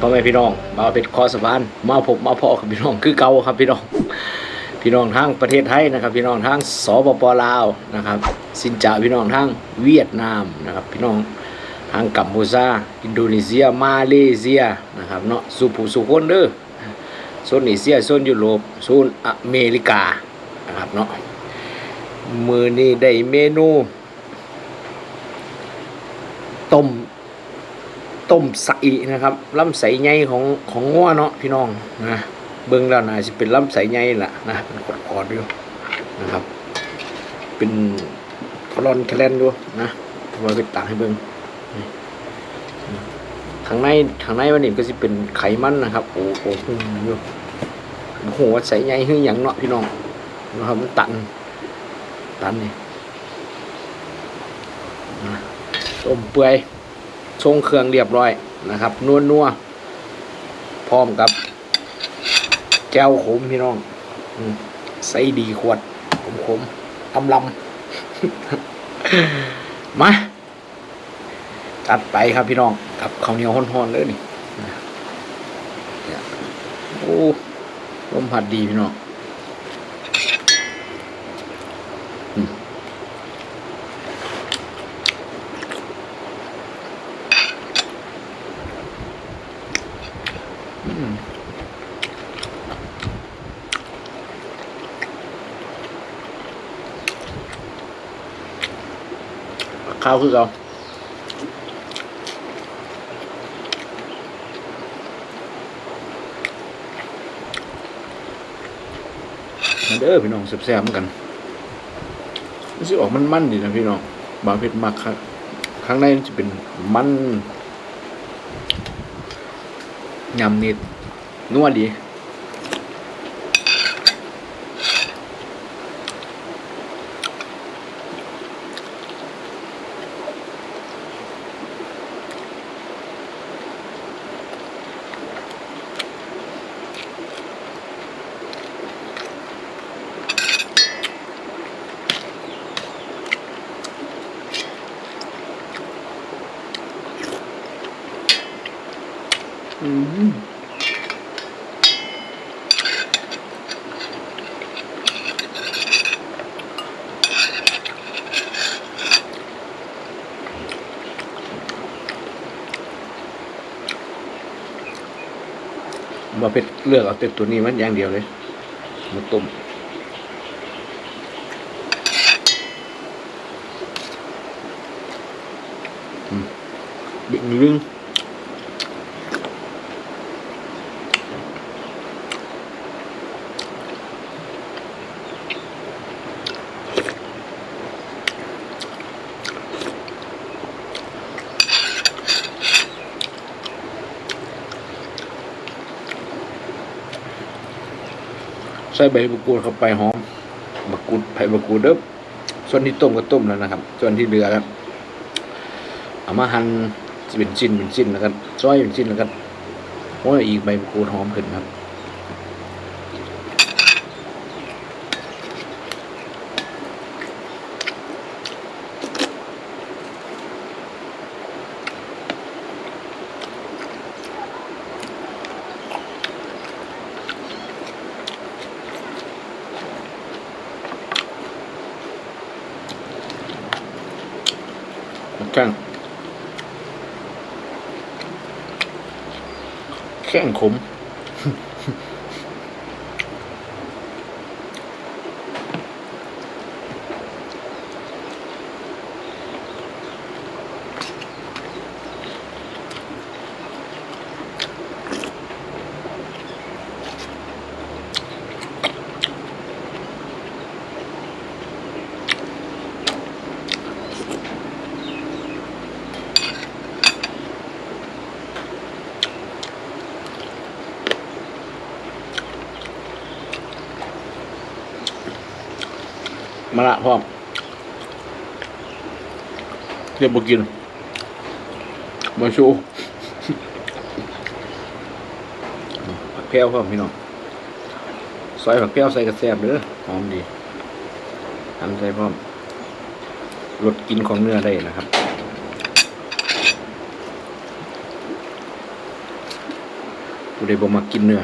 พ่อแม่พี่น้องมาเป็นคอสะพานมาพบมาพอกับพี่น้องคือเก่าครับพี่น้อง พี่น้องทางประเทศไทยนะครับ พี่น้องทางสปปลาวนะครับสินจาพี่น้องทางเวียดนามนะครับ พี่น้องทางกัมพูชาอินโดนีเซียมาเลเซียนะครับเนาะสุภูสุคนเด้อโซนเอเชียโซนยุโรปโซนอเมริกานะครับเนาะมือนี้ได้เมนูต้ม ต้มใสนะครับลำใสใหญ่ของของงัวเนาะพี่น้องนะเบิ่งแล้วน่าสิเป็นลำใสใหญ่ละนะเป็นกอดๆอยู่นะครับ เป็นรอนแคลนอยู่นะว่าไปตักให้เบิ่งนี่ข้างในข้างในมันนี่ก็สิเป็นไขมันนะครับ โอ้โหหุ่มอยู่โอ้โหใสใหญ่คือหยังเนาะพี่น้องนะครับมันตันตันนี่ต้มเปื่อย ชงเครื่องเรียบร้อยนะครับนัวนัวพร้อมกับ แก้วขมพี่น้องใส่ดีขวดขมขมๆอำลำมาจัดไปครับพี่น้อง กับข้าวเหนียวฮ้อนๆเลยนี่โอ้ลมพัดดีพี่น้อง ข้าวคือเราเด้อพี่น้องแซ่บๆเหมือนกันมันสิออกมันๆดีนะพี่น้องบางเผ็ดมากครับข้างในมันจะเป็นมันยำนิดนัวดี อืมมาเป็ดเลือกเอาเป็ดตัวนี้มันอย่างเดียวเลยมาต้มอืมบิ่งลึง ใส่ใบมะกรูดเข้าไปหอมมะกรูดไผ่มะกรูดเด้อส่วนที่ต้มก็ต้มแล้วนะครับ ส่วนที่เหลือครับเอามาหั่นเป็นชิ้นเป็นชิ้นแล้วกันซอยเป็นชิ้นแล้วกันโอ้ยอีกใบมะกรูดหอมขึ้นครับ แข้งแข้งขม มะละพร้อมเรียบบกินมาชูผักแพรวพร้อมพี่น้องซอยผักแพรวใส่กระแซบเด้อหอมดีทำใส่พร้อมรสกินของเนื้อได้นะครับผู้ใดบ่มากินเนื้อ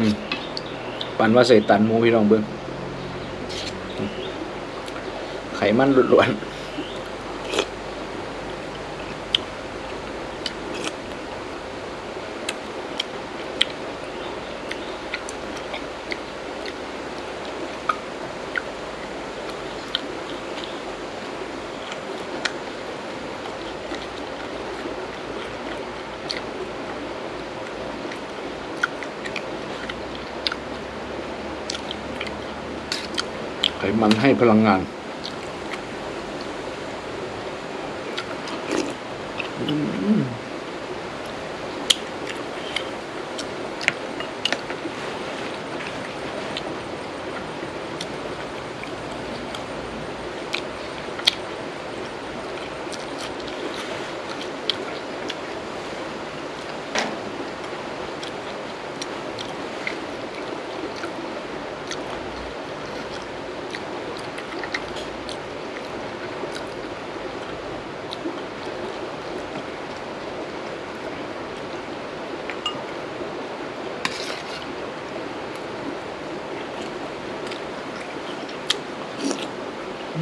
ม ปันว่าใส่ตันมูพี่น้องเบิ้งไขมันล้วนๆ มันให้พลังงานมี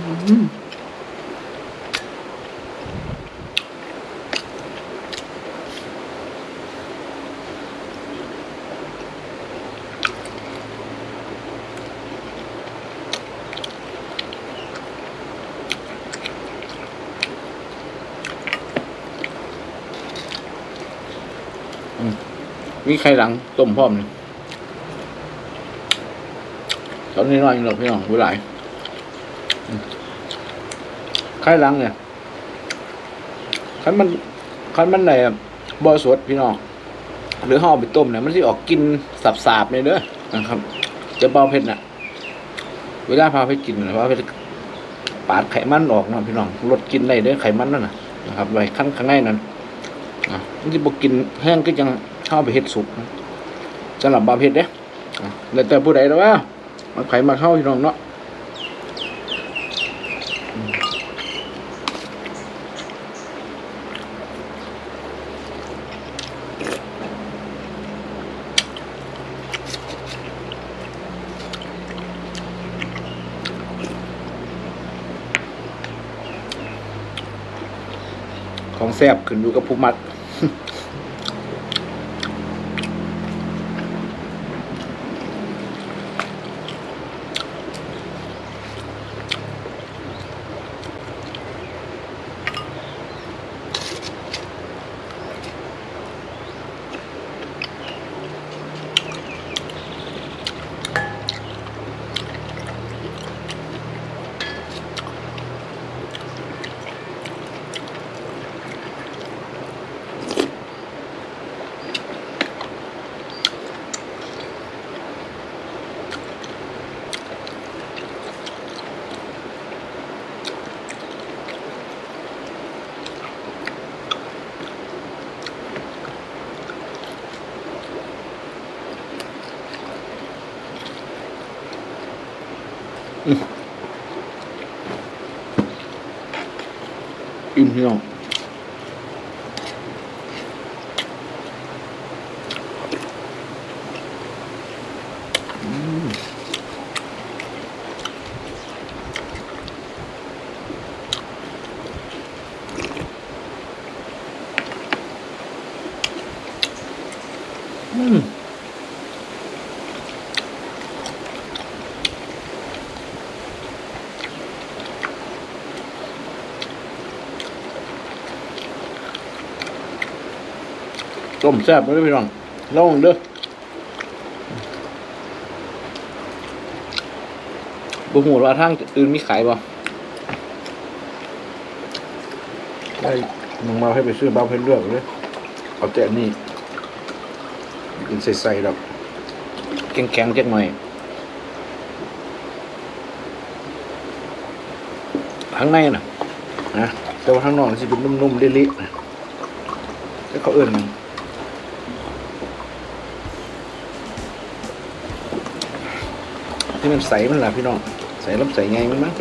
มีไข่หลังต้มพร้อมนี่ตอนนี้น้อยหรอกพี่น้องผู้หลาย ไข่หลังเนี่ยคันมันคันมันไหนบ่สดพี่น้อง หรือห่อไปต้มเนี่ยมันสิออกกินสาบๆเลยเด้อนะครับ จะเบาเผ็ดน่ะ เวลาพาไปกินนะพาไปปาดไขมันออกนะพี่น้องลดกินได้เด้อไขมันนั่นนะนะครับไว้ขั้นข้างในนั้นอะมันสิบ่กินแห้งก็ยังเข้าไปเฮ็ดสุกสำหรับบาเผ็ดเด้อะแล้วแต่ผู้ใดแล้วว่ามันไขมาเข้าพี่น้องเนาะ แซบขึ้นอยู่กับผู้มัก อิ่มพี่น้องอืมอืม ต้มแซ่บเลยพี่น้องลองเด้อบุหมูว่าทางอื่นมีขายบ่ได้มึงมาให้ไปซื้อบ้าเพนเลือกเลยเอาแต่นี่กินใส่ๆดอกแข็งๆจักหน่อยข้างในน่ะนะแต่ว่าข้างนอกมันสิเป็นนุ่มๆเละๆนะแล้วเขาเอื่น ที่มันใสมันล่ะพี่น้อง ใสลำใสไงมันมั้ง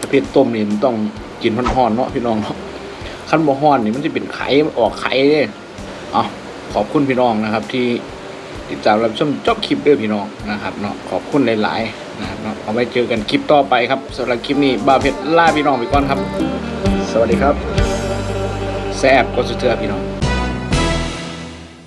ประเภทต้มนี่มันต้องกินฮ้อนๆเนาะพี่น้องเนาะขั้นบ่ฮ้อนนี่มันจะเป็นไข่ออกไข่เด้เอ๋อขอบคุณพี่น้องนะครับ ที่ติดตามรับชมจบคลิปด้วยพี่น้องนะครับเนาะขอบคุณหลายๆนะครับเนาะเอาไว้เจอกันคลิปต่อไปครับสำหรับคลิปนี้บ้าเพชรล่าพี่น้องไปก่อนครับ สวัสดีครับ แซ่บก็สุดเทือพี่น้อง